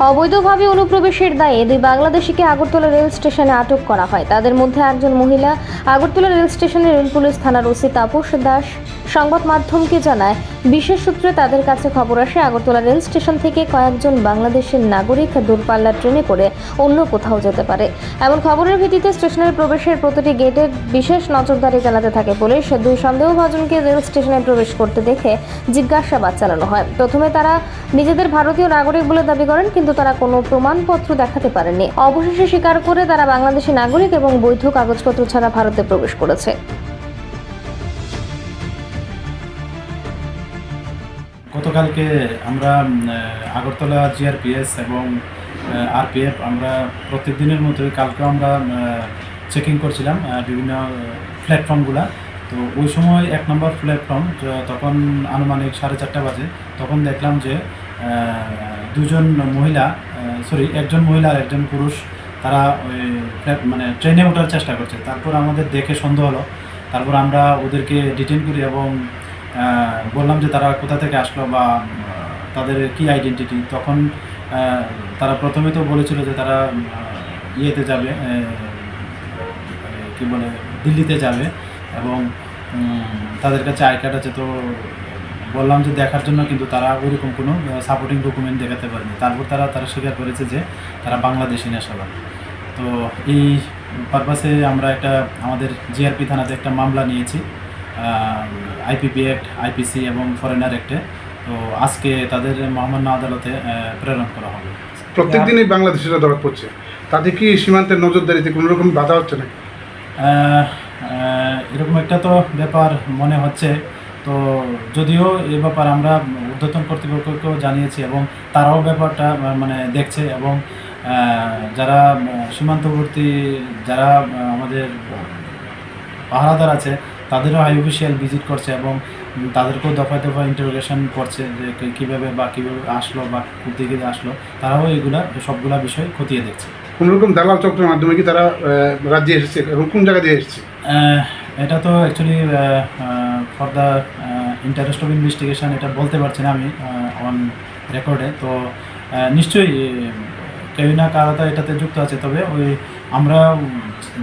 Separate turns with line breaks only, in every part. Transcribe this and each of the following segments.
অবৈধভাবে অনুপ্রবেশের দায়ে দুই বাংলাদেশিকে আগরতলা রেল স্টেশনে আটক করা হয়। তাদের মধ্যে একজন মহিলা। আগরতলা রেল স্টেশনের রেল পুলিশ থানার ওসি তাপস দাস। সংবাদ মাধ্যমকে জানায়, বিশেষ সূত্রে তাদের কাছে খবর আসে, আগরতলা রেল স্টেশন থেকে কয়েকজন বাংলাদেশের নাগরিক দূরপাল্লার ট্রেনে করে অন্য কোথাও যেতে পারে। এমন খবরের ভিত্তিতে স্টেশনের প্রবেশের প্রতিটি গেটে বিশেষ নজরদারি চালাতে থাকে পুলিশ। দুই সন্দেহভাজনকে রেল স্টেশনে প্রবেশ করতে দেখে জিজ্ঞাসাবাদ চালানো হয়। প্রথমে তারা নিজেদের ভারতীয় নাগরিক বলে দাবি করেন, কিন্তু তারা কোনো প্রমাণপত্র দেখাতে পারেনি অবশেষে স্বীকার করে তারা বাংলাদেশি নাগরিক এবং বৈধ কাগজপত্র ছাড়া ভারতে প্রবেশ করেছে।
গতকালকে আমরা আগরতলা জিআরপিএস এবং আরপিএফ আমরা প্রত্যেক দিনের মতোই কালকেও আমরা চেকিং করছিলাম বিভিন্ন প্ল্যাটফর্মগুলা তো ওই সময় এক নম্বর প্ল্যাটফর্ম তখন আনুমানিক সাড়ে চারটা বাজে, তখন দেখলাম যে দুজন মহিলা সরি একজন মহিলা আর একজন পুরুষ, তারা মানে ট্রেনে ওঠার চেষ্টা করছে। তারপর আমাদের দেখে সন্দেহ হলো। তারপর আমরা ওদেরকে ডিটেন করি এবং বললাম যে তারা কোথা থেকে আসলো বা তাদের কি আইডেন্টিটি তখন তারা প্রথমে তো বলেছিল যে তারা ইয়েতে যাবে মানে কি বলে, দিল্লিতে যাবে এবং তাদের কাছে আই কার্ড আছে। তো বললাম যে দেখার জন্য কিন্তু তারা ওইরকম কোনো সাপোর্টিং ডকুমেন্ট দেখাতে পারেনি। তারপর তারা তারা স্বীকার করেছে যে তারা বাংলাদেশি নেশাবাদ তো এই পারপাসে আমরা একটা আমাদের জিআরপি থানাতে একটা মামলা নিয়েছি আইপিপি অ্যাক্ট আইপিসি এবং ফরেনার অ্যাক্টে তো আজকে তাদের মহামান্য আদালতে প্রেরণ করা হবে।
প্রত্যেক দিনই বাংলাদেশিরা ধরা পড়ছে। তাতে কি সীমান্তের নজরদারিতে কোনো রকম বাধা হচ্ছে না
এরকম একটা তো ব্যাপার মনে হচ্ছে। তো যদিও এই ব্যাপার আমরা ঊর্ধ্বতন কর্তৃপক্ষকেও জানিয়েছি এবং তারাও ব্যাপারটা মানে দেখছে এবং যারা সীমান্তবর্তী যারা আমাদের পাহারাদার আছে তাদেরও হাই অফিসিয়াল ভিজিট করছে এবং তাদেরকেও দফায় দফায় ইন্টারোগেশন করছে যে কীভাবে বা কীভাবে আসলো বা দিকে আসলো তারাও এগুলা সবগুলা বিষয় খতিয়ে দেখছে।
কোনো রকম দালাল চক্রের মাধ্যমে কি তারা রাজ্যে এসেছে এবং কোন জায়গা দিয়ে এসেছে?
এটা তো actually for the interest of investigation এটা বলতে পারছি না আমি অন রেকর্ডে তো আহ, নিশ্চয়ই কেউ না কারও তো এটাতে যুক্ত আছে। তবে ওই আমরা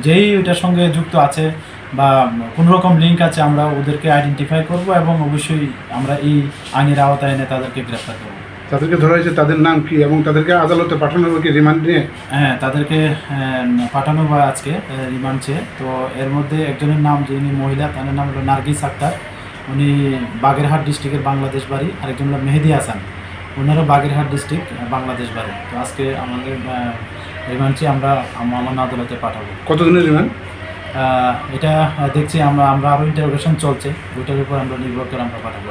যেই ওইটার সঙ্গে যুক্ত আছে বা কোনো রকম লিঙ্ক আছে আমরা ওদেরকে আইডেন্টিফাই করব এবং অবশ্যই আমরা এই আইনের আওতায় এনে তাদেরকে গ্রেফতার করব।
তাদেরকে ধরা হয়েছে তাদের নাম কি এবং তাদেরকে আদালতে পাঠানো হবে কি রিমান্ড নিয়ে?
হ্যাঁ তাদেরকে পাঠানো হয় আজকে রিমান্ড চেয়ে। তো এর মধ্যে একজনের নাম যিনি মহিলা তার নাম হলো নার্গিস আক্তার। উনি বাগেরহাট ডিস্ট্রিক্টের বাংলাদেশ বাড়ি আরেকজন হলো মেহেদি হাসান। ওনারও বাগেরহাট ডিস্ট্রিক্ট বাংলাদেশ বাড়ি। তো আজকে আমাদের রিমান্ড চেয়ে আমরা আমার আদালতে পাঠাবো।
কতদিনের রিমান্ড?
এটা দেখছি আমরা আমরা আরও ইন্টারোগেশন চলছে। ওইটার উপর আমরা নির্ভর করে আমরা পাঠাবো।